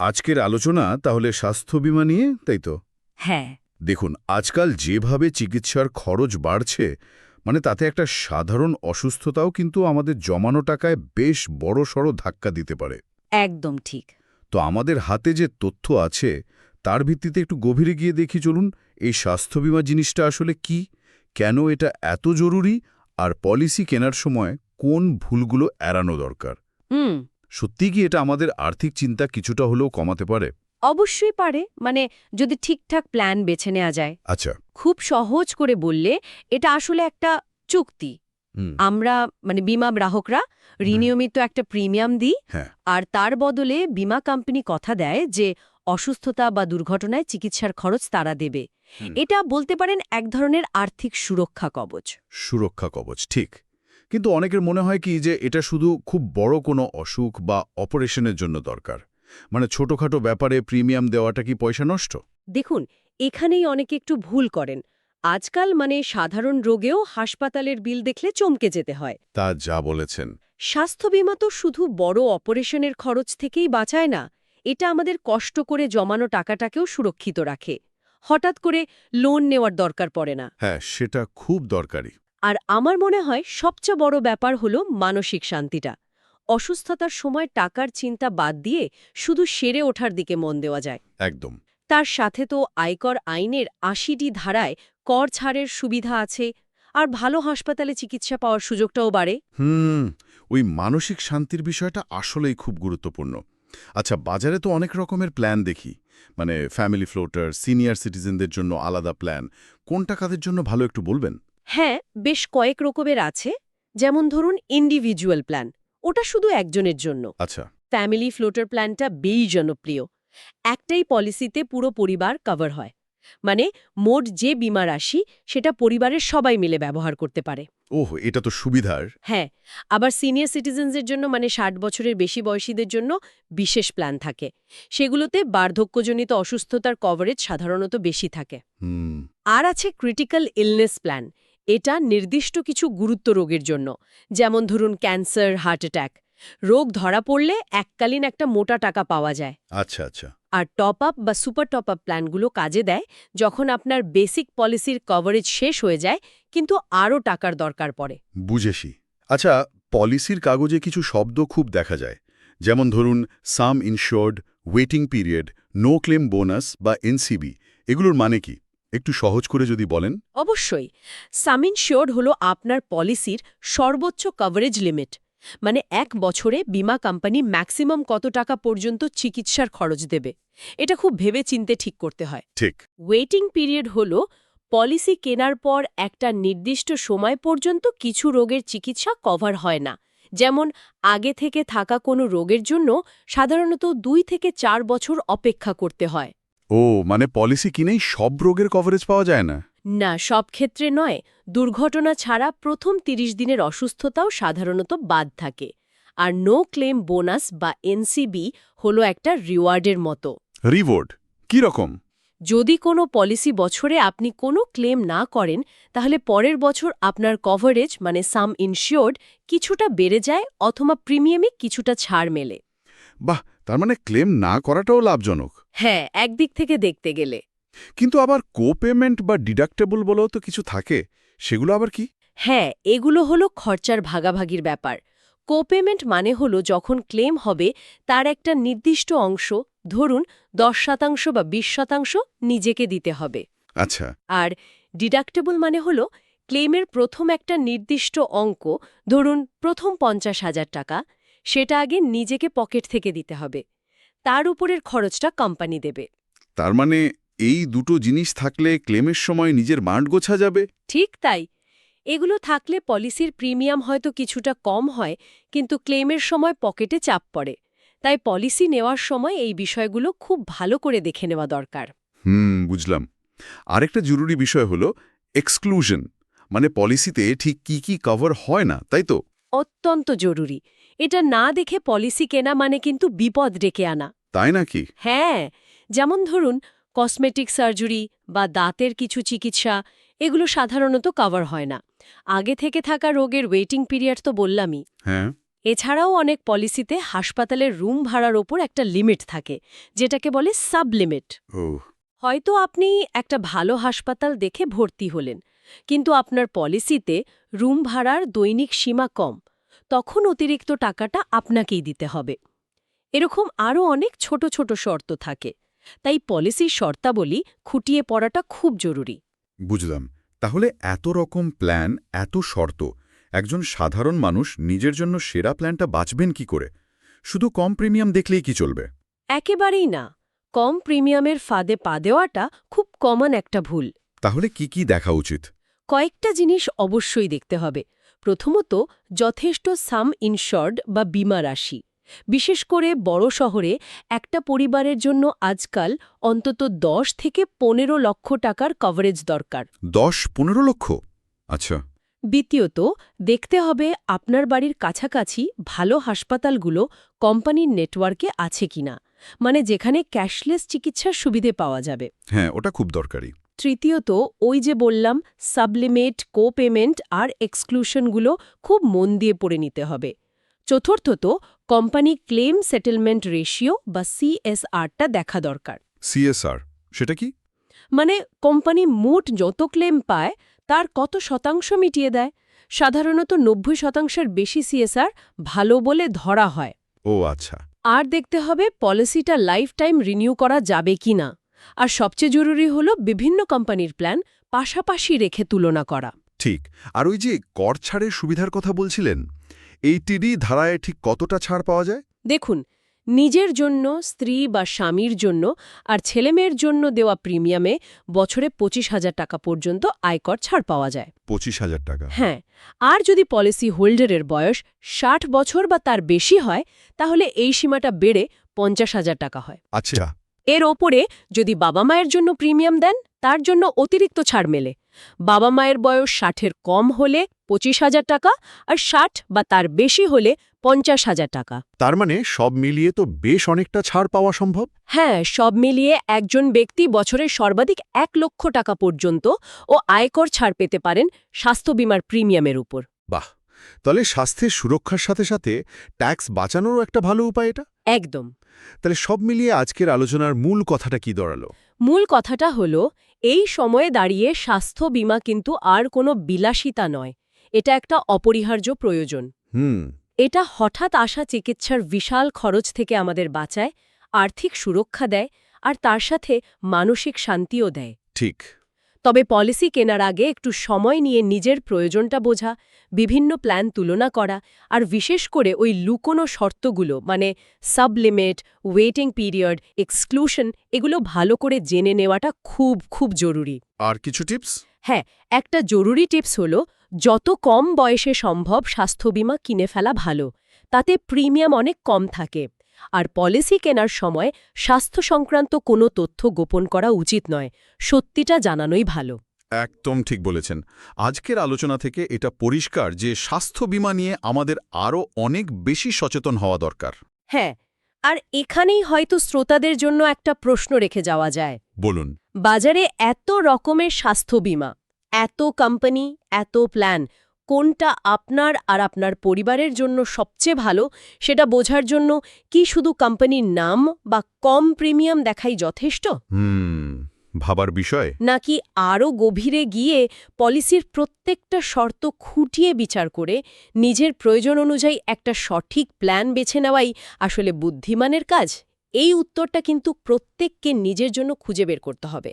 আজকের আলোচনা তাহলে স্বাস্থ্য বিমা নিয়ে তাই তো? হ্যাঁ। দেখুন আজকাল যেভাবে চিকিৎসার খরচ বাড়ছে মানে তাতে একটা সাধারণ অসুস্থতাও কিন্তু আমাদের জমানো টাকায় বেশ বড় সড় ধাক্কা দিতে পারে। একদম ঠিক। তো আমাদের হাতে যে তথ্য আছে তার ভিত্তিতে একটু গভীরে গিয়ে দেখি চলুন এই স্বাস্থ্য বিমা জিনিসটা আসলে কি? কেন এটা এত জরুরি? আর পলিসি কেনার সময় কোন ভুলগুলো এড়ানো দরকার? হুম সত্যি কি এটা আমাদের আর্থিক চিন্তা কিছুটা হলেও কমাতে পারে? অবশ্যই পারে মানে যদি ঠিকঠাক প্ল্যান বেছে নেওয়া যায়। আচ্ছা। খুব সহজ করে বললে এটা আসলে একটা চুক্তি। আমরা মানে বিমা গ্রাহকরা রিনিয়মিত একটা প্রিমিয়াম দিই হ্যাঁ। আর তার বদলে বিমা কোম্পানি কথা দেয় যে অসুস্থতা বা দুর্ঘটনায় চিকিৎসার খরচ তারা দেবে। এটা বলতে পারেন এক ধরনের আর্থিক সুরক্ষা কবচ। সুরক্ষা কবচ ঠিক। কিন্তু অনেকের মনে হয় কি যে এটা শুধু খুব বড় কোনো অসুখ বা অপারেশনের জন্য দরকার। মানে ছোটখাটো ব্যাপারে প্রিমিয়াম দেওয়াটা কি পয়সা নষ্ট? দেখুন এখানেই অনেকে একটু ভুল করেন। আজকাল মানে সাধারণ রোগেও হাসপাতালের বিল দেখলে চমকে যেতে হয়। তা যা বলেছেন। স্বাস্থ্য বিমা তো শুধু বড় অপারেশনের খরচ থেকেই বাঁচায় না এটা আমাদের কষ্ট করে জমানো টাকাটাকেও সুরক্ষিত রাখে। হঠাৎ করে লোন নেওয়ার দরকার পড়ে না। হ্যাঁ সেটা খুব দরকারি। আর আমার মনে হয় সবচেয়ে বড় ব্যাপার হলো মানসিক শান্তিটা। অসুস্থতার সময় টাকার চিন্তা বাদ দিয়ে শুধু সেরে ওঠার দিকে মন দেওয়া যায়। একদম। তার সাথে তো আয়কর আইনের আশিটি ধারায় কর ছাড়ের সুবিধা আছে আর ভালো হাসপাতালে চিকিৎসা পাওয়ার সুযোগটাও বাড়ে। হুম ওই মানসিক শান্তির বিষয়টা আসলেই খুব গুরুত্বপূর্ণ। আচ্ছা বাজারে তো অনেক রকমের প্ল্যান দেখি। মানে ফ্যামিলি ফ্লোটার সিনিয়র সিটিজেনদের জন্য আলাদা প্ল্যান। কোনটা কাদের জন্য ভালো একটু বলবেন? হ্যাঁ বেশ কয়েক রকমের আছে। যেমন ধরুন ইন্ডিভিজুয়াল প্ল্যান ওটা শুধু একজনের জন্য। আচ্ছা। ফ্যামিলি ফ্লোটার প্ল্যানটা বেই জনপ্রিয়। একটাই পলিসিতে পুরো পরিবার কভার হয়। মানে মোট যে বিমা রাশি সেটা পরিবারের সবাই মিলে ব্যবহার করতে পারে। ওহ এটা তো সুবিধার। হ্যাঁ আবার সিনিয়র সিটিজেন্সের জন্য মানে ষাট বছরের বেশি বয়সীদের জন্য বিশেষ প্ল্যান থাকে। সেগুলোতে বার্ধক্যজনিত অসুস্থতার কভারেজ সাধারণত বেশি থাকে। আর আছে ক্রিটিক্যাল ইলনেস প্ল্যান এটা নির্দিষ্ট কিছু গুরুত্ব রোগের জন্য। যেমন ধরুন ক্যান্সার হার্ট অ্যাটাক। রোগ ধরা পড়লে এককালীন একটা মোটা টাকা পাওয়া যায়। আচ্ছা আচ্ছা। আর টপ আপ বা সুপার টপ আপ প্ল্যানগুলো কাজে দেয় যখন আপনার বেসিক পলিসির কভারেজ শেষ হয়ে যায় কিন্তু আরও টাকার দরকার পড়ে। বুঝেছি। আচ্ছা পলিসির কাগজে কিছু শব্দ খুব দেখা যায়। যেমন ধরুন some insured waiting period no claim bonus বা এনসিবি। এগুলোর মানে কি? একটু সহজ করে যদি বলেন। অবশ্যই। সামিন শিওর্ড হল আপনার পলিসির সর্বোচ্চ কভারেজ লিমিট মানে এক বছরে বিমা কোম্পানি ম্যাক্সিমাম কত টাকা পর্যন্ত চিকিৎসার খরচ দেবে। এটা খুব ভেবে চিনতে ঠিক করতে হয়। ঠিক। ওয়েটিং পিরিয়ড হল পলিসি কেনার পর একটা নির্দিষ্ট সময় পর্যন্ত কিছু রোগের চিকিৎসা কভার হয় না। যেমন আগে থেকে থাকা কোনো রোগের জন্য সাধারণত দুই থেকে চার বছর অপেক্ষা করতে হয়। ও মানে পলিসি কিনেই সব রোগের কভারেজ পাওয়া যায় না? না সব ক্ষেত্রে নয়। দুর্ঘটনা ছাড়া প্রথম ৩০ দিনের অসুস্থতাও সাধারণত বাদ থাকে। আর নো ক্লেম বোনাস বা এনসিবি হলো একটা রিওয়ার্ডের মতো। রিওয়ার্ড কি রকম? যদি কোনো পলিসি বছরে আপনি কোনো ক্লেম না করেন তাহলে পরের বছর আপনার কভারেজ মানে সাম ইনশিওর্ড কিছুটা বেড়ে যায় অথবা প্রিমিয়ামে কিছুটা ছাড় মেলে। বাহ তার মানে ক্লেম না করাটাও লাভজনক। হ্যাঁ একদিক থেকে দেখতে গেলে। কিন্তু আবার কো পেমেন্ট বা ডিডাক্টেবল বলেও তো কিছু থাকে। সেগুলো আবার কি? হ্যাঁ এগুলো হলো খরচার ভাগাভাগির ব্যাপার। কোপেমেন্ট মানে হলো যখন ক্লেম হবে তার একটা নির্দিষ্ট অংশ ধরুন দশ শতাংশ বা বিশ শতাংশ নিজেকে দিতে হবে। আচ্ছা। আর ডিডাক্টেবল মানে হলো ক্লেমের প্রথম একটা নির্দিষ্ট অঙ্ক ধরুন প্রথম পঞ্চাশ হাজার টাকা সেটা আগে নিজেকে পকেট থেকে দিতে হবে। তার উপরের খরচটা কোম্পানি দেবে। তার মানে এই দুটো জিনিস থাকলে ক্লেমের সময় নিজের মাঠ গোছা যাবে? ঠিক তাই। এগুলো থাকলে পলিসির প্রিমিয়াম হয়তো কিছুটা কম হয় কিন্তু ক্লেমের সময় পকেটে চাপ পড়ে। তাই পলিসি নেওয়ার সময় এই বিষয়গুলো খুব ভালো করে দেখে নেওয়া দরকার। হুম বুঝলাম। আরেকটা জরুরি বিষয় হলো এক্সক্লুশন মানে পলিসিতে ঠিক কি কি কভার হয় না তাই তো? অত্যন্ত জরুরি। এটা না দেখে পলিসি কেনা মানে কিন্তু বিপদ ডেকে আনা। তাই নাকি? হ্যাঁ যেমন ধরুন কসমেটিক সার্জারি বা দাঁতের কিছু চিকিৎসা এগুলো সাধারণত কভার হয় না। আগে থেকে থাকা রোগের ওয়েটিং পিরিয়ড তো বললামই। হ্যাঁ। এছাড়াও অনেক পলিসিতে হাসপাতালের রুম ভাড়ার ওপর একটা লিমিট থাকে যেটাকে বলে সাব লিমিট হয়তো আপনি একটা ভালো হাসপাতাল দেখে ভর্তি হলেন কিন্তু আপনার পলিসিতে রুম ভাড়ার দৈনিক সীমা কম। তখন অতিরিক্ত টাকাটা আপনাকেই দিতে হবে। এরকম আরও অনেক ছোট ছোট শর্ত থাকে। তাই পলিসির শর্তাবলী খুঁটিয়ে পড়াটা খুব জরুরি। বুঝলাম। তাহলে এত রকম প্ল্যান এত শর্ত একজন সাধারণ মানুষ নিজের জন্য সেরা প্ল্যানটা বাঁচবেন কি করে? শুধু কম প্রিমিয়াম দেখলেই কি চলবে? একেবারেই না। কম প্রিমিয়ামের ফাঁদে পা দেওয়াটা খুব কমন একটা ভুল। তাহলে কি কি দেখা উচিত? কয়েকটা জিনিস অবশ্যই দেখতে হবে। প্রথমত যথেষ্ট সাম ইনশর্ড বা বিমা রাশি। বিশেষ করে বড় শহরে একটা পরিবারের জন্য আজকাল অন্তত দশ থেকে পনেরো লক্ষ টাকার কভারেজ দরকার। দশ পনেরো লক্ষ? আচ্ছা। দ্বিতীয়ত দেখতে হবে আপনার বাড়ির কাছাকাছি ভালো হাসপাতালগুলো কোম্পানির নেটওয়ার্কে আছে কিনা। মানে যেখানে ক্যাশলেস চিকিৎসার সুবিধে পাওয়া যাবে। হ্যাঁ ওটা খুব দরকারি। তৃতীয়ত ওই যে বললাম সাবলিমেট কো পেমেন্ট আর এক্সক্লুশনগুলো খুব মন দিয়ে পড়ে নিতে হবে। চতুর্থত কোম্পানি ক্লেম সেটেলমেন্ট রেশিও বা সিএসআরটা দেখা দরকার। সিএসআর সেটা কি? মানে কোম্পানি মোট যত ক্লেম পায় তার কত শতাংশ মিটিয়ে দেয়। সাধারণত নব্বই শতাংশের বেশি সিএসআর ভালো বলে ধরা হয়। ও আচ্ছা। আর দেখতে হবে পলিসিটা লাইফ টাইম রিনিউ করা যাবে কি না আর সবচেয়ে জরুরি হলো বিভিন্ন কোম্পানির প্ল্যান পাশাপাশি রেখে তুলনা করা। ঠিক আর ওই যে কর ছাড়ের সুবিধার কথা বলছিলেন এই টিডি ধারায় ঠিক কতটা ছাড় পাওয়া যায়? দেখুন নিজের জন্য স্ত্রী বা স্বামীর জন্য আর ছেলেমেয়ের জন্য দেওয়া প্রিমিয়ামে বছরে পঁচিশ হাজার টাকা পর্যন্ত আয়কর ছাড় পাওয়া যায়। পঁচিশ হাজার টাকা। হ্যাঁ আর যদি পলিসি হোল্ডারের বয়স ষাট বছর বা তার বেশি হয় তাহলে এই সীমাটা বেড়ে পঞ্চাশ হাজার টাকা হয়। আচ্ছা এর ওপরে যদি বাবা মায়ের জন্য প্রিমিয়াম দেন তার জন্য অতিরিক্ত ছাড় মেলে। বাবা মায়ের বয়স ষাটের কম হলে পঁচিশ হাজার টাকা আর ষাট বা তার বেশি হলে পঞ্চাশ হাজার টাকা। তার মানে সব মিলিয়ে তো বেশ অনেকটা ছাড় পাওয়া সম্ভব? হ্যাঁ সব মিলিয়ে একজন ব্যক্তি বছরে সর্বাধিক এক লক্ষ টাকা পর্যন্ত ও আয়কর ছাড় পেতে পারেন স্বাস্থ্য বিমার প্রিমিয়ামের উপর। বাহ! তাহলে স্বাস্থ্যের সুরক্ষার সাথে সাথে ট্যাক্স বাঁচানোরও একটা ভালো উপায় এটা? একদম। তাহলে সব মিলিয়ে আজকের আলোচনার মূল কথাটা কি দাঁড়াল? মূল কথাটা হলো এই সময়ে দাঁড়িয়ে স্বাস্থ্য বিমা কিন্তু আর কোনো বিলাসিতা নয়। এটা একটা অপরিহার্য প্রয়োজন। হুম। এটা হঠাৎ আসা চিকিৎসার বিশাল খরচ থেকে আমাদের বাঁচায় আর্থিক সুরক্ষা দেয় আর তার সাথে মানসিক শান্তিও দেয়। ঠিক। তবে পলিসি কেনার আগে একটু সময় নিয়ে নিজের প্রয়োজনটা বোঝা বিভিন্ন প্ল্যান তুলনা করা আর বিশেষ করে ওই লুকোনো শর্তগুলো মানে সাবলিমিট ওয়েটিং পিরিয়ড এক্সক্লুশন এগুলো ভালো করে জেনে নেওয়াটা খুব খুব জরুরি। আর কিছু টিপস? হ্যাঁ একটা জরুরি টিপস হলো যত কম বয়সে সম্ভব স্বাস্থ্য বিমা কিনে ফেলা ভালো তাতে প্রিমিয়াম অনেক কম থাকে। আর পলিসি কেনার সময় স্বাস্থ্য সংক্রান্ত কোনো তথ্য গোপন করা উচিত নয় সত্যিটা জানানোই ভালো। একদম ঠিক বলেছেন। আজকের আলোচনা থেকে এটা পরিষ্কার যে স্বাস্থ্য বীমা নিয়ে আমাদের আরও অনেক বেশি সচেতন হওয়া দরকার। হ্যাঁ আর এখানেই হয়তো শ্রোতাদের জন্য একটা প্রশ্ন রেখে যাওয়া যায়। বলুন। বাজারে এত রকমের স্বাস্থ্য বিমা এত কোম্পানি এত প্ল্যান কোনটা আপনার আর আপনার পরিবারের জন্য সবচেয়ে ভালো সেটা বোঝার জন্য কি শুধু কোম্পানির নাম বা কম প্রিমিয়াম দেখাই যথেষ্ট? ভাবার বিষয়। নাকি আরও গভীরে গিয়ে পলিসির প্রত্যেকটা শর্ত খুঁটিয়ে বিচার করে নিজের প্রয়োজন অনুযায়ী একটা সঠিক প্ল্যান বেছে নেওয়াই আসলে বুদ্ধিমানের কাজ? এই উত্তরটা কিন্তু প্রত্যেককে নিজের জন্য খুঁজে বের করতে হবে।